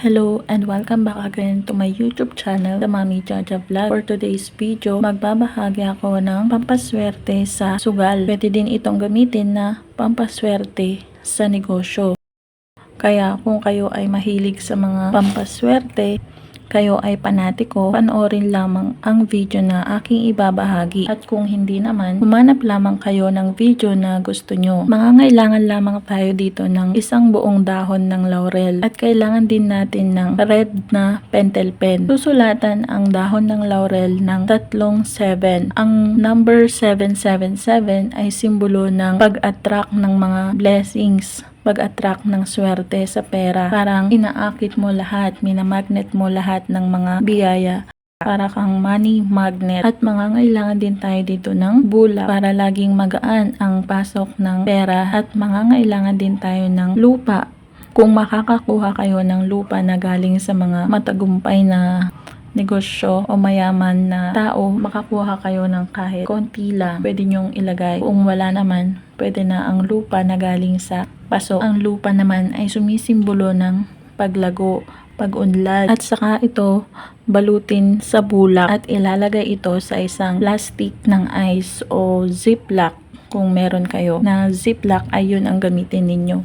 Hello and welcome back again to my YouTube channel, The Mami Jaja Vlog. For today's video, magbabahagi ako ng pampaswerte sa sugal. Pwede din itong gamitin na pampaswerte sa negosyo. Kaya kung kayo ay mahilig sa mga pampaswerte, kayo ay panatiko, panoorin lamang ang video na aking ibabahagi. At kung hindi naman, humanap lamang kayo ng video na gusto nyo. Mangangailangan lamang tayo dito ng isang buong dahon ng laurel. At kailangan din natin ng red na pentel pen. Susulatan ang dahon ng laurel ng tatlong 7. Ang number 777 ay simbolo ng pag-attract ng mga blessings pag-attract ng swerte sa pera. Parang inaakit mo lahat, minamagnet mo lahat ng mga biyaya para kang money magnet. At mangangailangan din tayo dito ng bula para laging magaan ang pasok ng pera. At mangangailangan din tayo ng lupa. Kung makakakuha kayo ng lupa na galing sa mga matagumpay na negosyo o mayaman na tao, makakuha kayo ng kahit konti lang. Pwede nyong ilagay. Kung wala naman, pwede na ang lupa na galing sa paso. Ang lupa naman ay sumisimbolo ng paglago, pag-unlad. At saka ito, balutin sa bulak at ilalagay ito sa isang plastic ng ice o ziplock kung meron kayo na ziplock ay yun ang gamitin ninyo.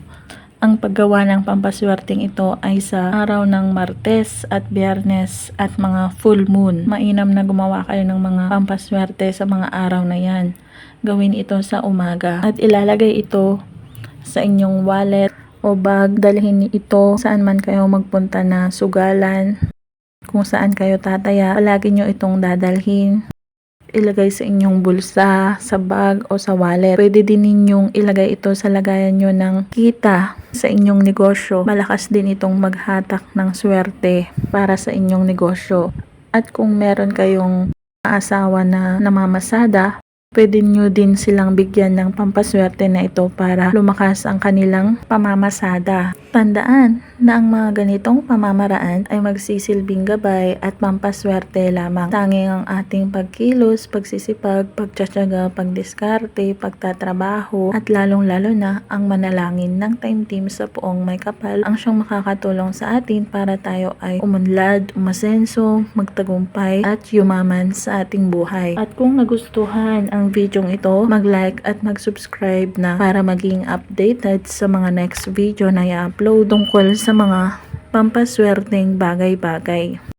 Ang paggawa ng pampaswerteng ito ay sa araw ng Martes at Biyernes at mga full moon. Mainam na gumawa kayo ng mga pampaswerte sa mga araw na yan. Gawin ito sa umaga at ilalagay ito sa inyong wallet o bag. Dalhin ito saan man kayo magpunta na sugalan. Kung saan kayo tataya, palagi nyo itong dadalhin ilagay sa inyong bulsa, sa bag o sa wallet. Pwede din ninyong ilagay ito sa lagayan nyo ng kita sa inyong negosyo. Malakas din itong maghatak ng swerte para sa inyong negosyo. At kung meron kayong asawa na namamasada, pwede nyo din silang bigyan ng pampaswerte na ito para lumakas ang kanilang pamamasada. Tandaan na ang mga ganitong pamamaraan ay magsisilbing gabay at pampaswerte lamang. Tanging ang ating pagkilos, pagsisipag, pagtsatsaga, pagdiskarte, pagtatrabaho at lalong-lalo na ang manalangin ng time team sa poong may kapal ang siyang makakatulong sa atin para tayo ay umunlad, umasenso, magtagumpay at yumaman sa ating buhay. At kung nagustuhan ang video ito, mag-like at mag-subscribe na para maging updated sa mga next video na i-upload tungkol sa mga pampaswerteng bagay-bagay.